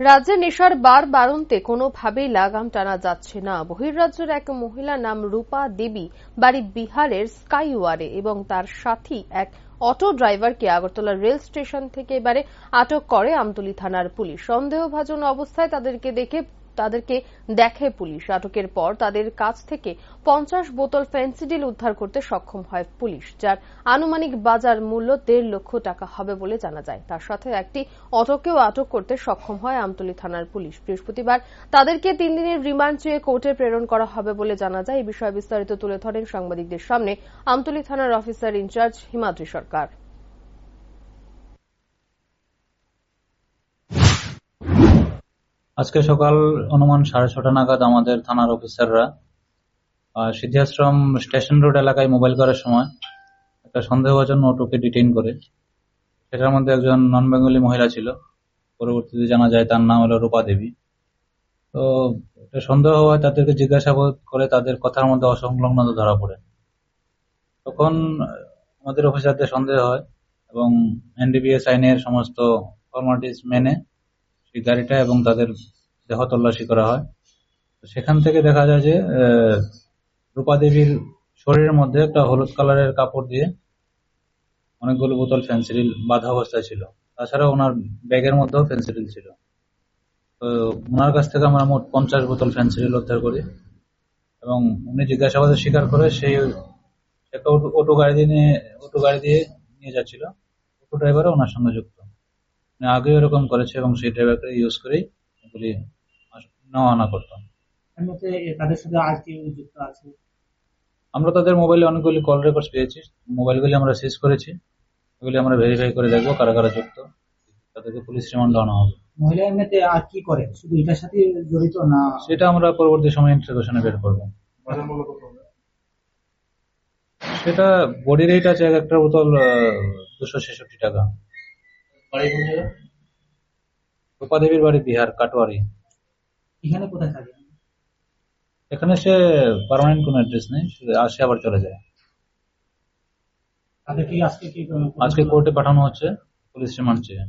রাজ্যে নেশার বার বারন্তে কোনোভাবেই লাগাম টানা যাচ্ছে না। বহির্রাজ্যের এক মহিলা নাম রূপা দেবী বাড়ি বিহারের স্কাইওয়ারে এবং তার সাথী এক অটো ড্রাইভারকে আগরতলা রেল স্টেশন থেকে এবারে আটক করে আমতলী থানার পুলিশ। সন্দেহভাজন অবস্থায় তাদেরকে দেখে তাদেরকে দেখে পুলিশ। আটকের পর তাদের কাছ থেকে পঞ্চাশ বোতল ফেন্সিডিল উদ্ধার করতে সক্ষম হয় পুলিশ, যার আনুমানিক বাজার মূল্য দেড় লক্ষ টাকা হবে বলে জানা যায়। তার সাথে একটি অটোকেও আটক করতে সক্ষম হয় আমতলী থানার পুলিশ। বৃহস্পতিবার তাদেরকে তিন দিনের রিমান্ড চেয়ে কোর্টে প্রেরণ করা হবে বলে জানা যায়। এই বিষয়ে বিস্তারিত তুলে ধরেন সাংবাদিকদের সামনে আমতলী থানার অফিসার ইনচার্জ হিমাদ্রি সরকার। আজকে সকাল অনুমান সাড়ে ছটা নাগাদ আমাদের থানার অফিসাররা সিদ্ধাশ্রম স্টেশন রোড এলাকায় মোবাইল করার সময় একটা সন্দেহভাজন অটোকে ডিটেইন করে, সেটার মধ্যে একজন নন বেঙ্গলি মহিলা ছিল, পরবর্তীতে জানা যায় তার নাম হলো রূপা দেবী। তো এটা সন্দেহ হয় তাদেরকে জিজ্ঞাসাবাদ করে তাদের কথার মধ্যে অসংলগ্নতা ধরা পড়ে। তখন আমাদের অফিসারদের সন্দেহ হয় এবং এনডিবিএস আইনের সমস্ত ফর্মালিটিস মেনে গাড়িটা এবং তাদের দেহ তল্লাশি করা হয়। সেখান থেকে দেখা যায় যে রূপা দেবীর শরীরের মধ্যে একটা হলুদ কালারের কাপড় দিয়ে অনেকগুলো বোতল ফেন্সিডিল বাধা অবস্থায় ছিল। তাছাড়া ওনার ব্যাগের মধ্যেও ফেন্সিডিল ছিল। তো ওনার কাছ থেকে আমরা মোট পঞ্চাশ বোতল ফেন্সিডিল উদ্ধার করি এবং উনি জিজ্ঞাসাবাদে স্বীকার করে সেই একটা অটো- গাড়ি দিয়ে অটো গাড়ি দিয়ে নিয়ে যাচ্ছিল। অটো ড্রাইভারও ওনার সঙ্গে যুক্ত। আগেও এরকম করেছে এবং সেই ড্রাইভারকে ইউজ করেই এগুলি নেওয়া আনা করতাম। তাদের সাথে আর কেউ যুক্ত আছে? আমরা তাদের মোবাইলে অনেকগুলি কল রেকর্ডস পেয়েছি। মোবাইলগুলি আমরা সিজ করেছি। এগুলি আমরা ভেরিফাই করে দেখব কারা কারা যুক্ত। তাদেরকে পুলিশ রিমান্ড আনা হবে। মহিলা এমনিতে আর কি করে? শুধু এটার সাথে জড়িত না? সেটা আমরা পরবর্তী সময় ইন্টারভিউশনে বের করব। সেটা বডি রেট আছে এক একটা বোতল দুশো ছেষট্টি টাকা। রূপা দেবীর বাড়ি বিহার কাটোয়ারি। এখানে কোথায় থাকে? এখানে সে পার্মানেন্ট কোনো অ্যাড্রেস নেই সে আসে আবার চলে যায়। আজকে কি আজকে কোর্টে পাঠানো হচ্ছে পুলিশ রিমান্ড চেয়ে।